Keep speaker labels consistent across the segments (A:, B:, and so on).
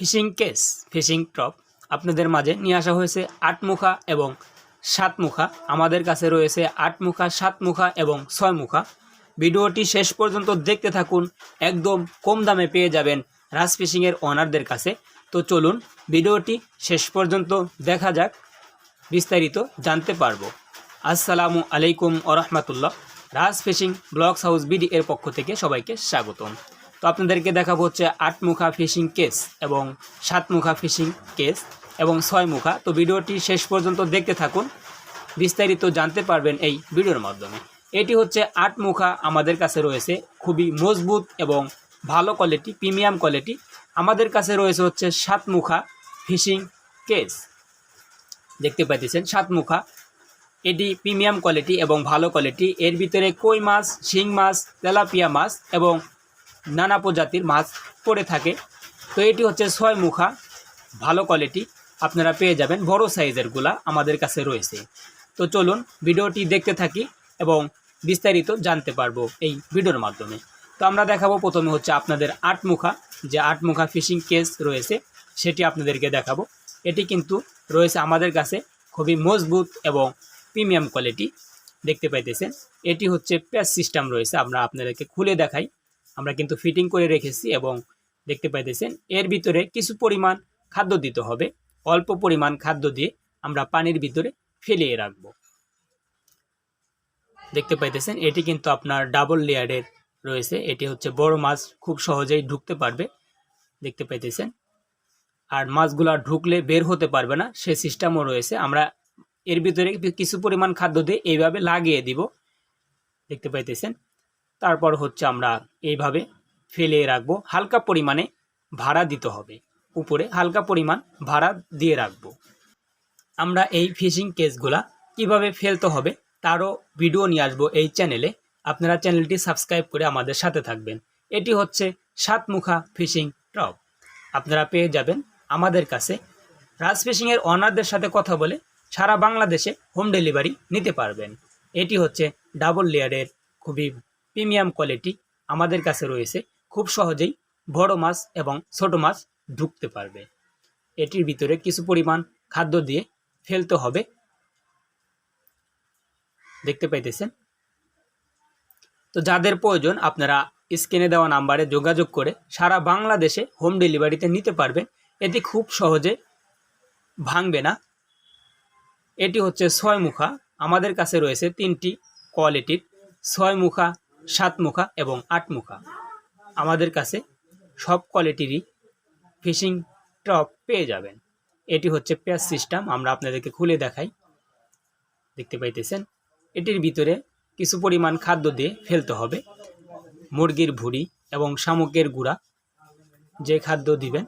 A: Fishing case, fishing ট্রপ আপনাদের মাঝে নিয়ে আসা হয়েছে আট মুখা এবং সাত মুখা। আমাদের কাছে রয়েছে আট মুখা, সাত মুখা এবং ছয় মুখা। ভিডিওটি শেষ পর্যন্ত দেখতে থাকুন, একদম কম দামে পেয়ে যাবেন রাজ ফিশিংয়ের ওনারদের কাছে। তো চলুন, ভিডিওটি শেষ পর্যন্ত দেখা যাক, বিস্তারিত জানতে পারব। আসসালামু আলাইকুম ওরহমতুল্লাহ Raj fishing blogs house BD এর পক্ষ থেকে সবাইকে স্বাগতম। তো আপনাদেরকে দেখাবো হচ্ছে আট মুখা ফিশিং কেস এবং সাত মুখা ফিশিং কেস এবং ছয় মুখা। তো ভিডিওটি শেষ পর্যন্ত দেখতে থাকুন, বিস্তারিত জানতে পারবেন এই ভিডিওর মাধ্যমে। এটি হচ্ছে আট মুখা আমাদের কাছে রয়েছে, খুবই মজবুত এবং ভালো কোয়ালিটি প্রিমিয়াম কোয়ালিটি আমাদের কাছে রয়েছে হচ্ছে সাত মুখা ফিশিং কেস। দেখতে পাইতেছেন, সাত মুখা। এটি প্রিমিয়াম কোয়ালিটি এবং ভালো কোয়ালিটি এর ভিতরে কই মাছ, শিং মাছ, তেলাপিয়া মাছ এবং নানা প্রজাতির মাছ পড়ে থাকে। তো এটি হচ্ছে ছয় মুখা। ভালো কোয়ালিটি আপনারা পেয়ে যাবেন। বড় সাইজেরগুলা আমাদের কাছে রয়েছে। তো চলুন ভিডিওটি দেখতে থাকি এবং বিস্তারিত জানতে পারব এই ভিডিওর মাধ্যমে। তো আমরা দেখাবো প্রথমে হচ্ছে আপনাদের আট মুখা। যে আট মুখা ফিশিং কেস রয়েছে, সেটি আপনাদেরকে দেখাবো। এটি কিন্তু রয়েছে আমাদের কাছে খুবই মজবুত এবং প্রিমিয়াম কোয়ালিটি দেখতে পাইতেছেন। এটি হচ্ছে প্যাচ সিস্টেম রয়েছে, আমরা আপনাদেরকে খুলে দেখাই। আমরা কিন্তু ফিটিং করে রেখেছি এবং দেখতে পাইতেছেন, এর ভিতরে কিছু পরিমাণ খাদ্য দিতে হবে। অল্প পরিমাণ খাদ্য দিয়ে আমরা পানির ভিতরে ফেলিয়ে রাখব। দেখতে পাইতেছেন, এটি কিন্তু আপনার ডাবল লেয়ারের রয়েছে। এটি হচ্ছে বড় মাছ, খুব সহজেই ঢুকতে পারবে। দেখতে পাইতেছেন, আর মাছগুলো ঢুকলে বের হতে পারবে না, সে সিস্টেমও রয়েছে। আমরা এর ভিতরে কিছু পরিমাণ খাদ্য দিয়ে এইভাবে লাগিয়ে দিব। দেখতে পাইতেছেন তারপর হচ্ছে আমরা এইভাবে ফেলে রাখব। হালকা পরিমাণে ভাড়া দিতে হবে। উপরে হালকা পরিমাণ ভাড়া দিয়ে রাখব। আমরা এই ফিশিং কেসগুলা কীভাবে ফেলতে হবে তারও ভিডিও নিয়ে আসব এই চ্যানেলে। আপনারা চ্যানেলটি সাবস্ক্রাইব করে আমাদের সাথে থাকবেন। এটি হচ্ছে সাতমুখা ফিশিং ট্রপ। আপনারা পেয়ে যাবেন আমাদের কাছে। রাজ ফিশিংয়ের অনারদের সাথে কথা বলে সারা বাংলাদেশে হোম ডেলিভারি নিতে পারবেন। এটি হচ্ছে ডাবল লেয়ারের খুবই প্রিমিয়াম কোয়ালিটি আমাদের কাছে রয়েছে, খুব সহজেই বড় মাছ এবং ছোট মাছ ঢুকতে পারবে। এটির ভিতরে কিছু পরিমাণ খাদ্য দিয়ে ফেলতে হবে। দেখতে পাইতেছেন? তো যাদের প্রয়োজন, আপনারা স্ক্রিনে দেওয়া নাম্বারে যোগাযোগ করে সারা বাংলাদেশে হোম ডেলিভারিতে নিতে পারবেন। এটি খুব সহজে ভাঙবে না। এটি হচ্ছে ছয় মুখা। আমাদের কাছে রয়েছে তিনটি কোয়ালিটির ছয় মুখা সাত মুখা এবং আট মুখা আমাদের কাছে সব কোয়ালিটিরই ফিশিং টপ পেয়ে যাবেন। এটি হচ্ছে প্যাচ সিস্টেম, আমরা আপনাদেরকে খুলে দেখাই। দেখতে পাইতেছেন, এটির ভিতরে কিছু পরিমাণ খাদ্য দিয়ে ফেলতে হবে। মুরগির ভুড়ি এবং শামুকের গুঁড়া যে খাদ্য দিবেন,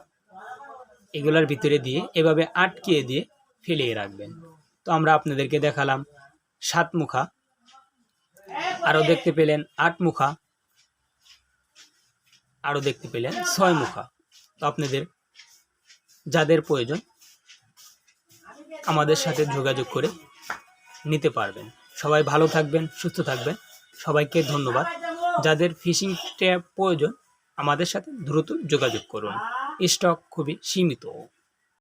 A: এগুলোর ভিতরে দিয়ে এভাবে আটকিয়ে দিয়ে ফেলিয়ে রাখবেন। তো আমরা আপনাদেরকে দেখালাম সাত মুখা আরও দেখতে পেলেন আট মুখা। আরও দেখতে পেলেন ছয় মুখা। তো আপনাদের যাদের প্রয়োজন আমাদের সাথে যোগাযোগ করে নিতে পারবেন। সবাই ভালো থাকবেন, সুস্থ থাকবেন। সবাইকে ধন্যবাদ। যাদের ফিশিং ট্যাপ প্রয়োজন আমাদের সাথে দ্রুত যোগাযোগ করুন। স্টক খুবই সীমিত।